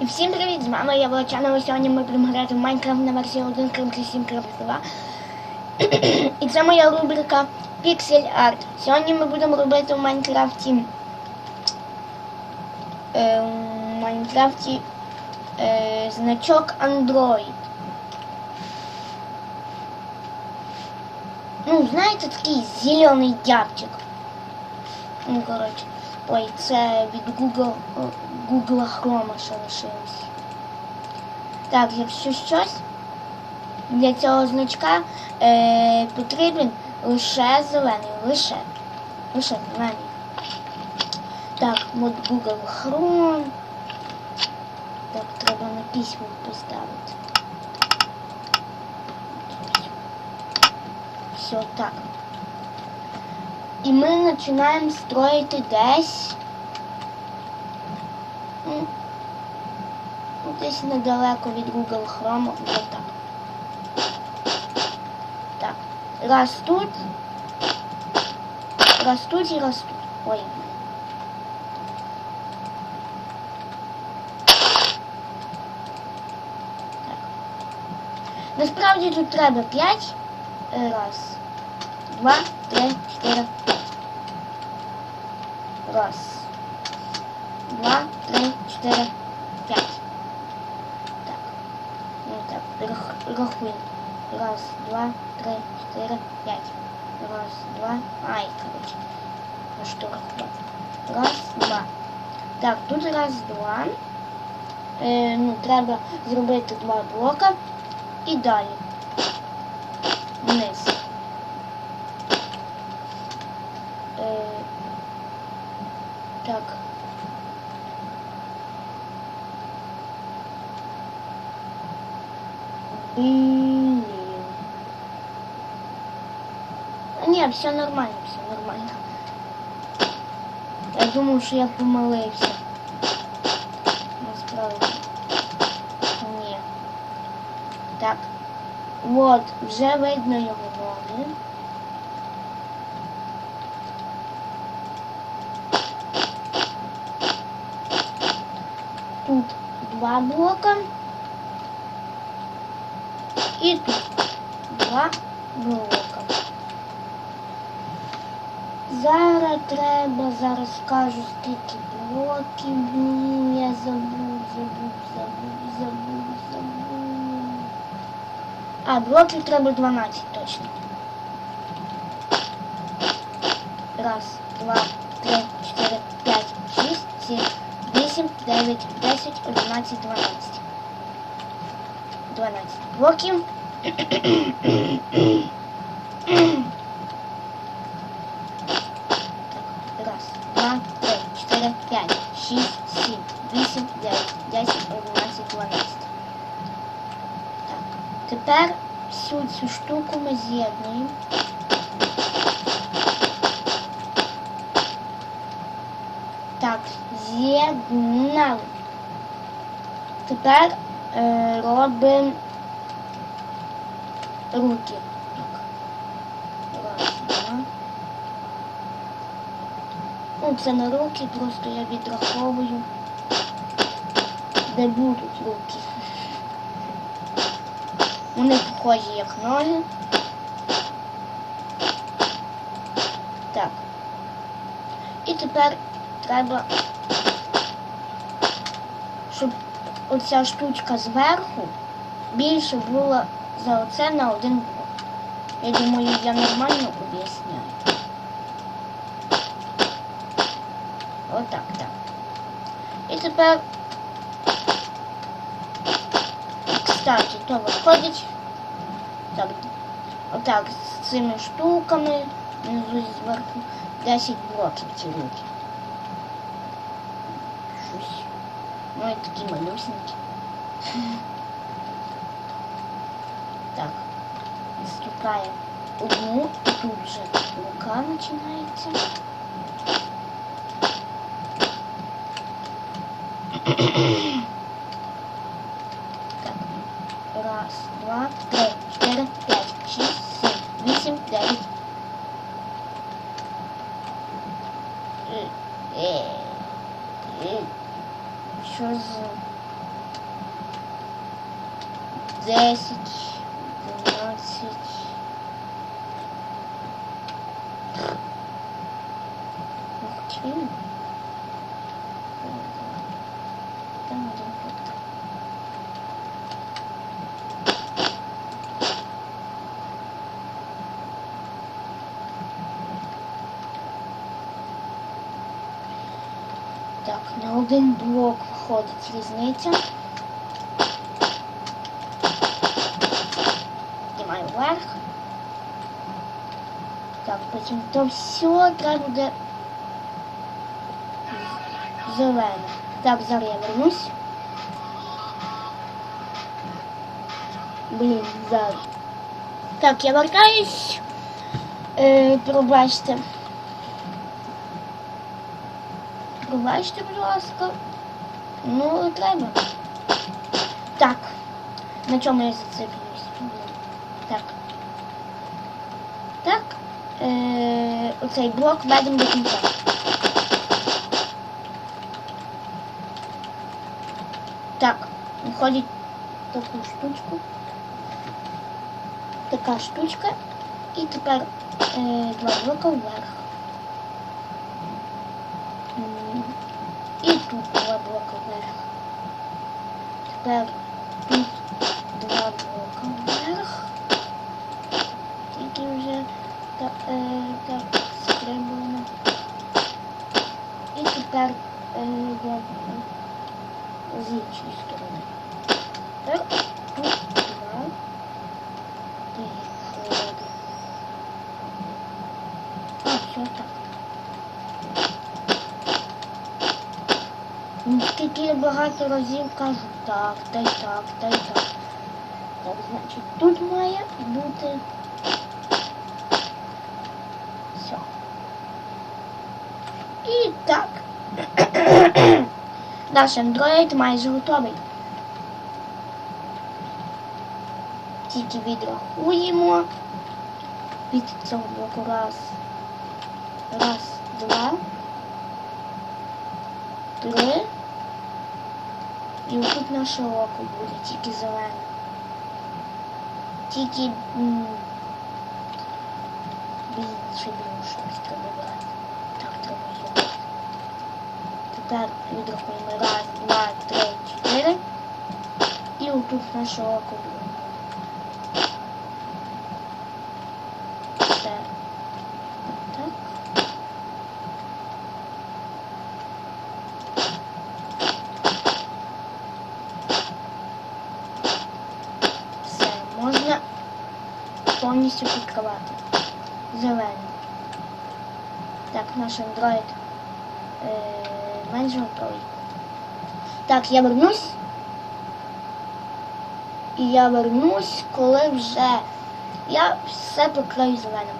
І всім привіт! З вами я Волочанова. Сьогодні ми будемо грати в Майнкрафт на версії 1.7.2. І це моя рубрика Pixel Art. Сьогодні ми будемо робити в Майнкрафті е, в Майнкрафті е, значок Android. Ну, знаєте, такий зелений дябчик. Ну, коротше. Ой, це від Google, Google Chrome ще лишилось. Так, якщо щось, для цього значка е, потрібен лише зелений, лише. Лише зелений. Так, от Google Chrome. Так, треба на письмо поставити. Все так. І ми починаємо строїти десь. м, ну, Десь недалеко від Google Chrome. Ось так. Так. Раз тут. Раз тут і раз тут. Ой. Так. Насправді тут треба 5. Раз. Два, три, чотири, п'ять. Раз. Два, три, чотири, п'ять. Так. Ну так, рах- рахуємо. Раз, два, три, чотири, п'ять. Раз, два. Ай, коротше. Ну що рахувати? Раз, два. Так, тут раз, два. Е, ну, треба зробити два блока і далі. А ні, все нормально, все нормально. Я думав, що я помилився. Насправді. Ні. Так. От, вже видно його ноги. Тут два блока. І тут Зараз треба, зараз скажу, скільки блоків. Блін, я забув, забув, забув, забув, забув. А, блоків треба 12 точно. Раз, два, три, чотири, п'ять, шість, сім, вісім, дев'ять, десять, одинадцять, дванадцять. Дванадцять блоків. раз, два, три, чотири, п'ять, шість, сім, вісім, дев'ять, десять, одинадцять, дванадцять. Так, тепер всю цю штуку ми з'єднуємо. Так, з'єднали. Тепер е, робимо руки. Ну, це не руки, просто я відраховую, де будуть руки. Вони похожі як ноги. Так. І тепер треба, щоб оця штучка зверху більше була за оце на один блок. Я думаю, я нормально об'ясняю. Отак, так. І тепер, кстати, то виходить так, отак з цими штуками внизу і зверху 10 блоків ці руки. Щось. Ну і такі малюсенькі. Так. Наступає одну, і тут вже рука починається. Раз, два, три, четыре, пять, шесть, семь, восемь, девять. Э, э, э, Что за... Десять. Так, на один блок виходить різниця. Піднімаю вверх. Так, потім то все треба буде зелене. Так, зараз я вернусь. Блін, зараз. Так, я вертаюсь. Е, пробачте. Пробачте, будь ласка. Ну, треба. Так. На чому я зациклююсь? Так. Так. Е, оцей блок ведемо до кінця. Так, виходить таку штучку. Така штучка. І тепер е, два блока вверх. Тепер тут два блока вверх. Тільки вже так, е, так стрибуємо. І тепер е, я з іншої сторони. Так, тут два. Виходить. А, все так. Ну, Скільки я багато разів кажу так, та й так, та й так. Так, значить, тут має бути все. І так. Наш андроїд майже готовий. Тільки відрахуємо від цього блоку раз. Раз, два, три. І отут наше око буде, тільки зелене. Тільки м, більше щось треба брати. Так, треба зробити. Тепер відрахуємо раз, два, три, чотири. І отут наше око буде. Повністю підкривати. Зелений. Так, наш андроїд е, майже готовий. Так, я вернусь. І я вернусь, коли вже я все покрию зеленим.